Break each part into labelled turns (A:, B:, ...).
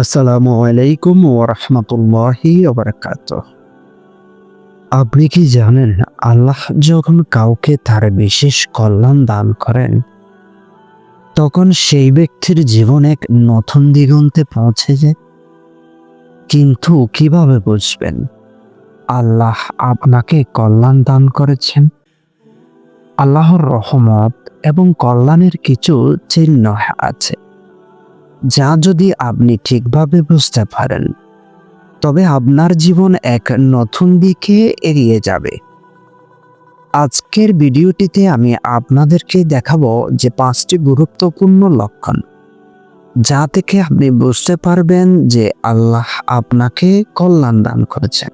A: আসসালামু আলাইকুম ওরহমতুল্লাহি ওবরাকাত আপনি কি জানেন, আল্লাহ যখন কাউকে তার বিশেষ কল্যাণ দান করেন, তখন সেই ব্যক্তির জীবন এক নতুন দিগন্তে পৌঁছে যায়? কিন্তু কীভাবে বুঝবেন, আল্লাহ আপনাকে কল্যাণ দান করেছেন? আল্লাহর রহমত এবং কল্যাণের কিছু চিহ্ন আছে। যা যদি আপনি ঠিকভাবে বুঝতে পারেন, তবে আপনার জীবন এক নতুন দিকে এগিয়ে যাবে। আজকের ভিডিওটিতে আমি আপনাদেরকে দেখাবো যে পাঁচটি গুরুত্বপূর্ণ লক্ষণ, যা থেকে আপনি বুঝতে পারবেন যে আল্লাহ আপনাকে কল্যাণ দান করেছেন।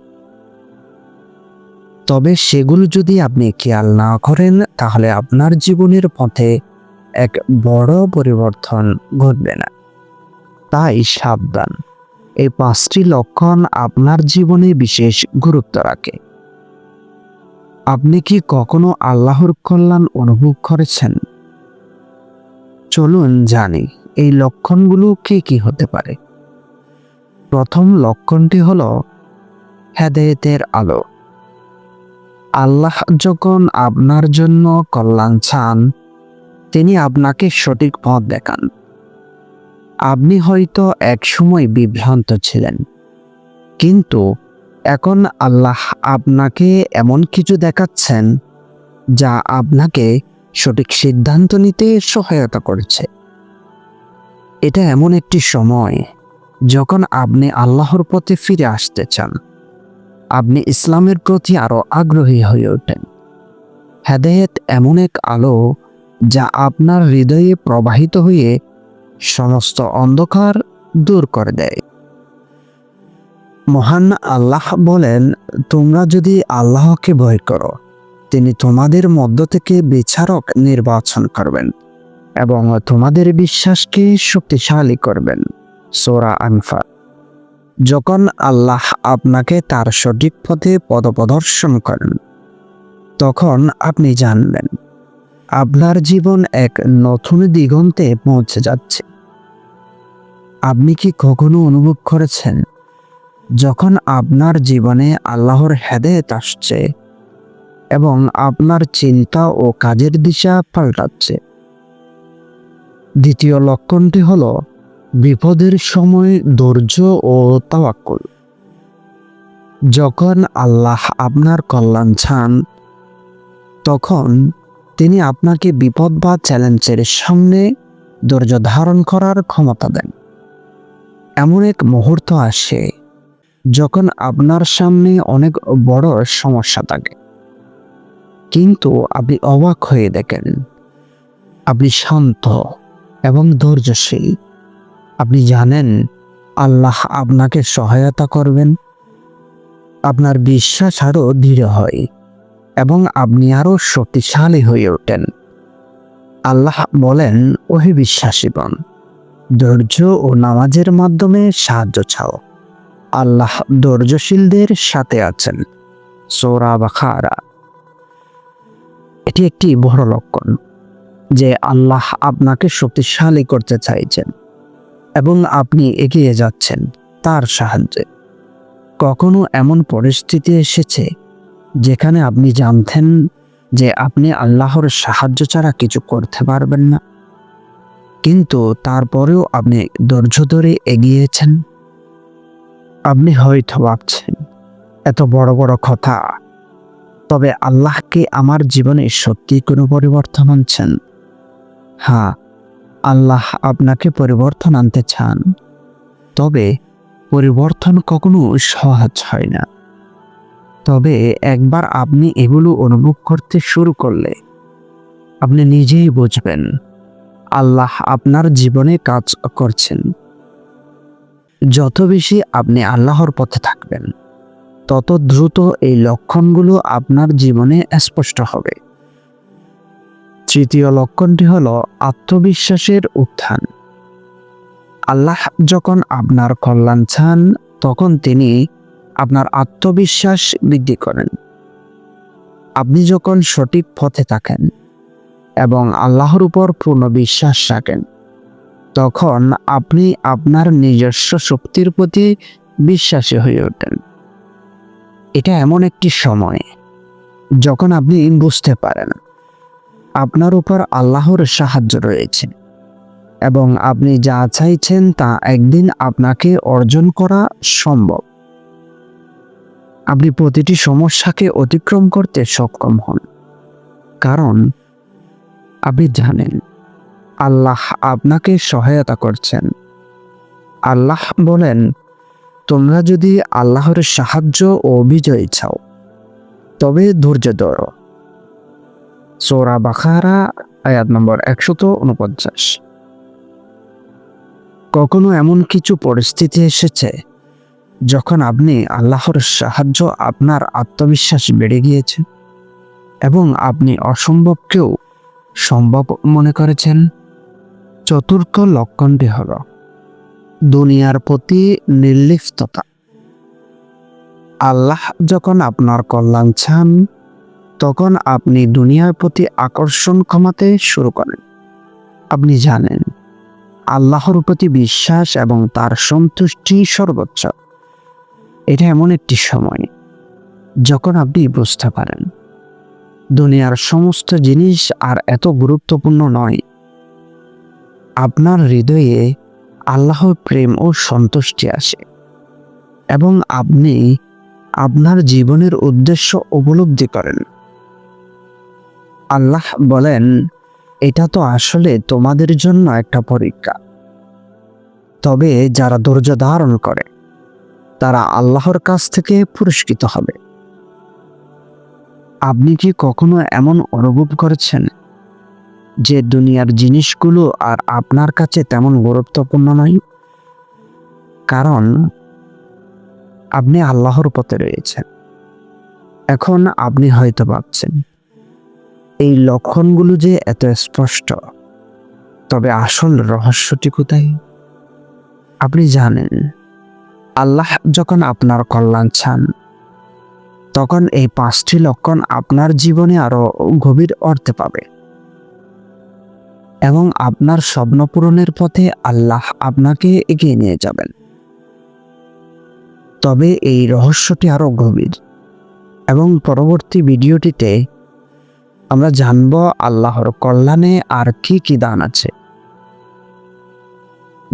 A: তবে সেগুলো যদি আপনি খেয়াল না করেন, তাহলে আপনার জীবনের পথে এক বড় পরিবর্তন ঘটবে না। তাই সাবধান। এই পাঁচটি লক্ষণ আপনার জীবনে বিশেষ গুরুত্ব রাখে। আপনি কি কখনো আল্লাহর কল্যাণ অনুভব করেছেন? চলুন জানি, এই লক্ষণগুলো কি কি হতে পারে। প্রথম লক্ষণটি হলো হেদায়েতের আলো। আল্লাহ যখন আপনার জন্য কল্যাণ চান, তিনি আপনাকে সঠিক পথ দেখান। আপনি হয়তো একসময় বিভ্রান্ত ছিলেন। কিন্তু এখন আল্লাহ আপনাকে এমন কিছু দেখাচ্ছেন যা আপনাকে সঠিক সিদ্ধান্ত নিতে সহায়তা করেছে। এটা এমন একটি সময় যখন আপনি আল্লাহর পথে ফিরে আসতে চান। আপনি ইসলামের প্রতি আরও আগ্রহী হয়ে ওঠেন। হেদায়েত এমন এক আলো যা আপনার হৃদয়ে প্রবাহিত হয়ে সমস্ত অন্ধকার দূর করে দেয়। মহান আল্লাহ বলেন, তোমরা যদি আল্লাহকে ভয় করো, তিনি তোমাদের মধ্য থেকে বিচারক নির্বাচন করবেন এবং তোমাদের বিশ্বাসকে শক্তিশালী করবেন। সোরা আনফা যখন আল্লাহ আপনাকে তার সঠিক পথে পদপ্রদর্শন করেন, তখন আপনি জানবেন, আপনার জীবন এক নতুন দিগন্তে পৌঁছে যাচ্ছে। আপনি কি কখনো অনুভব করেছেন, যখন আপনার জীবনে আল্লাহর হেদায়েত আসছে এবং আপনার চিন্তা ও কাজের দিশা পাল্টাচ্ছে? দ্বিতীয় লক্ষণটি হল বিপদের সময় ধৈর্য ও তাওয়াক্কুল। যখন আল্লাহ আপনার কল্যাণ চান, তখন তিনি আপনাকে বিপদ বা চ্যালেঞ্জের সামনে ধৈর্য ধারণ করার ক্ষমতা দেন। এমন এক মুহূর্ত আসে যখন আপনার সামনে অনেক বড় সমস্যা থাকে। কিন্তু আপনি অবাক হয়ে দেখেন, আপনি শান্ত এবং ধৈর্যশীল। আপনি জানেন, আল্লাহ আপনাকে সহায়তা করবেন, আপনার বিশ্বাস আরও দৃঢ় হয় এবং আপনি আরও শক্তিশালী হয়ে ওঠেন। আল্লাহ বলেন, ওহে বিশ্বাসীগণ ধৈর্য ও নামাজের মাধ্যমে সাহায্য চাও। আল্লাহ ধৈর্যশীলদের সাথে আছেন। সোরা বাখারা। এটি একটি বড় লক্ষণ যে আল্লাহ আপনাকে শক্তিশালী করতে চাইছেন এবং আপনি এগিয়ে যাচ্ছেন তার সাহায্যে। কখনো এমন পরিস্থিতি এসেছে যেখানে আপনি জানতেন যে আপনি আল্লাহর সাহায্য ছাড়া কিছু করতে পারবেন না। কিন্তু তারপরেও আপনি ধৈর্য ধরে এগিয়েছেন। আপনি হয়তো ভাবছেন, এত বড় বড় কথা। তবে আল্লাহকে আমার জীবনে সত্যি কোনো পরিবর্তন আনছেন? হ্যাঁ আল্লাহ আপনাকে পরিবর্তন আনতে চান। তবে পরিবর্তন কখনো সহজ হয় না। তবে একবার আপনি এগুলো অনুভব করতে শুরু করলে আপনি নিজেই বুঝবেন আল্লাহ আপনার জীবনে কাজ করছেন। যত বেশি আপনি আল্লাহর পথে থাকবেন, তত দ্রুত এই লক্ষণগুলো আপনার জীবনে স্পষ্ট হবে। তৃতীয় লক্ষণটি হল আত্মবিশ্বাসের উত্থান। আল্লাহ যখন আপনার কল্যাণ চান, তখন তিনি আপনার আত্মবিশ্বাস বৃদ্ধি করেন। আপনি যখন সঠিক পথে থাকেন এবং আল্লাহর উপর পূর্ণ বিশ্বাস রাখেন। তখন আপনি আপনার নিজস্ব শক্তির প্রতি বিশ্বাসী হয়ে ওঠেন। এটা এমন একটি সময় যখন আপনি বুঝতে পারেন আপনার উপর আল্লাহর সাহায্য রয়েছে এবং আপনি যা চাইছেন তা একদিন আপনাকে অর্জন করা সম্ভব। আপনি প্রতিটি সমস্যাকে অতিক্রম করতে সক্ষম হন। কারণ আপনি জানেন, আল্লাহ আপনাকে সহায়তা করছেন। আল্লাহ বলেন, তোমরা যদি আল্লাহর সাহায্য ও বিজয় চাও, তবে ধৈর্য ধরো। সোরা বাখারা আয়াত নম্বর একশত উনপঞ্চাশ কখনো এমন কিছু পরিস্থিতি এসেছে, যখন আপনি আল্লাহর সাহায্য আপনার আত্মবিশ্বাস বেড়ে গিয়েছে এবং আপনি অসম্ভবকেও সম্ভব মনে করেছেন? চতুর্থ লক্ষণটি হল দুনিয়ার প্রতি নির্লিপ্ততা। আল্লাহ যখন আপনার কল্যাণ চান, তখন আপনি দুনিয়ার প্রতি আকর্ষণ কমাতে শুরু করেন। আপনি জানেন, আল্লাহর প্রতি বিশ্বাস এবং তার সন্তুষ্টি সর্বোচ্চ। এটা এমন একটি সময়, যখন আপনি বুঝতে পারেন দুনিয়ার সমস্ত জিনিস আর এত গুরুত্বপূর্ণ নয়। আপনার হৃদয়ে আল্লাহর প্রেম ও সন্তুষ্টি আসে এবং আপনি আপনার জীবনের উদ্দেশ্য উপলব্ধি করেন। আল্লাহ বলেন, এটা তো আসলে তোমাদের জন্য একটা পরীক্ষা। তবে যারা ধৈর্য ধারণ করে, তারা আল্লাহর কাছ থেকে পুরস্কৃত হবে। আপনি কি কখনো এমন অনুভব করেছেন যে দুনিয়ার জিনিসগুলো আর আপনার কাছে তেমন গুরুত্বপূর্ণ নয়? কারণ আপনি আল্লাহর পথে রয়েছেন। এখন আপনি হয়তো ভাবছেন, এই লক্ষণগুলো যে এত স্পষ্ট, তবে আসল রহস্যটি কোথায়? আপনি জানেন, আল্লাহ যখন আপনার কল্যাণ চান তখন এই পাঁচটি লক্ষণ আপনার জীবনে আরও গভীর অর্থে পাবে। এবং আপনার স্বপ্ন পূরণের পথে আল্লাহ আপনাকে এগিয়ে নিয়ে যাবেন। তবে এই রহস্যটি আরও গভীর। এবং পরবর্তী ভিডিওটিতে আমরা জানব আল্লাহর কল্যাণে আর কি কি দান আছে।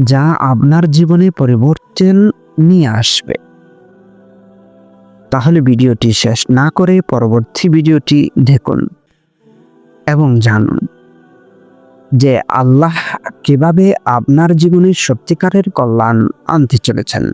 A: যা আপনার জীবনে পরিবর্তন নিয়ে আসবে। তাহলে ভিডিওটি শেষ না করে পরবর্তী ভিডিওটি দেখুন এবং জানুন যে আল্লাহ কীভাবে আপনার জীবনে সত্যিকারের কল্যাণ আনতে চলেছেন।